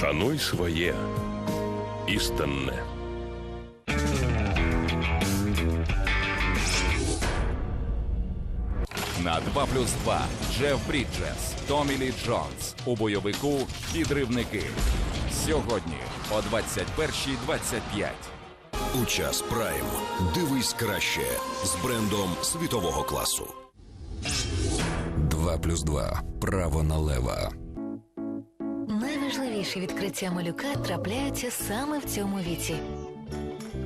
Шануй своє істинне. На 2 плюс 2 Джеф Бріджес, Томі Лі Джонс у бойовику Підривники. Сьогодні о 21.25. У час прайм. Дивись краще з брендом світового класу. 2 плюс 2. Право на лева. Найважливіші відкриття малюка трапляються саме в цьому віці.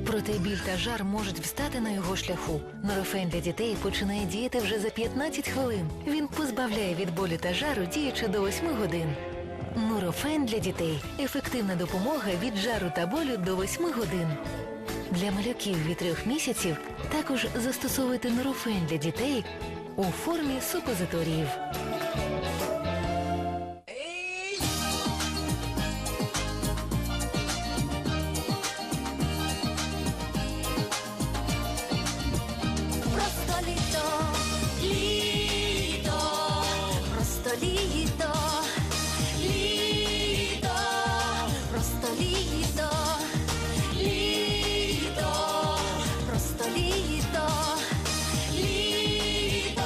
Проте біль та жар можуть встати на його шляху. Норофен для дітей починає діяти вже за 15 хвилин. Він позбавляє від болю та жару, діючи до 8 годин. Нурофен для дітей ефективна допомога від жару та болю до 8 годин. Для малюків від 3 місяців також застосовуйте нурофен для дітей у формі супозиторіїв. Літо, літо, просто літо, літо, просто літо, літо,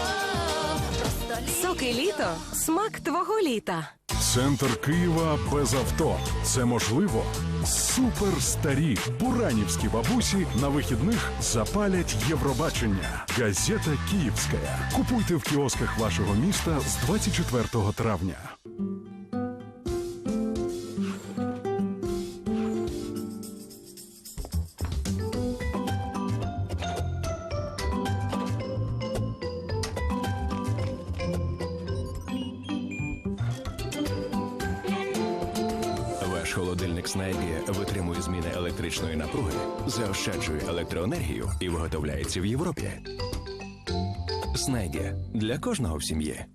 просто літо. Соки літо смак твого літа. Центр Києва без авто. Це можливо. Суперстарі буранівські бабусі на вихідних запалять Євробачення. Газета Київська. Купуйте в кіосках вашого міста з 24 травня. Ваш холодильник Снайбі витримує зміни електричної напруги, заощаджує електроенергію і виготовляється в Європі. Снайді для кожного в сім'ї.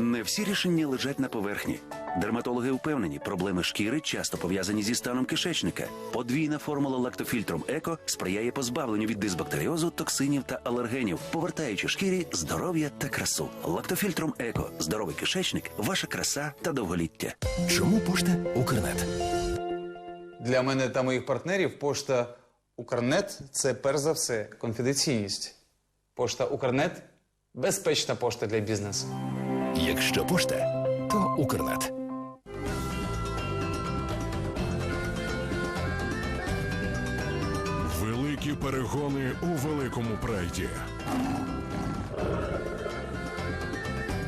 Не всі рішення лежать на поверхні. Дерматологи впевнені, проблеми шкіри часто пов'язані зі станом кишечника. Подвійна формула лактофільтром Еко сприяє позбавленню від дисбактеріозу, токсинів та алергенів, повертаючи шкірі здоров'я та красу. Лактофільтром Еко здоровий кишечник, ваша краса та довголіття. Чому пошта Укрнет? Для мене та моїх партнерів пошта Укрнет це перш за все конфіденційність. Пошта Укрнет безпечна пошта для бізнесу. Якщо пошта, то Укрнет. Великі перегони у великому прайді.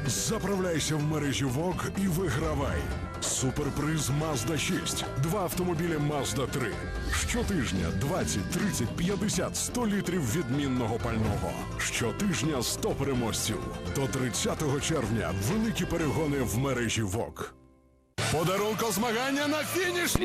Заправляйся в мережі ВОК і вигравай. Суперприз Mazda 6. Два автомобілі Mazda 3. Щотижня 20, 30, 50, 100 літрів відмінного пального. Щотижня 100 переможців. До 30 червня великі перегони в мережі ВОК. Подарунко змагання на фінішній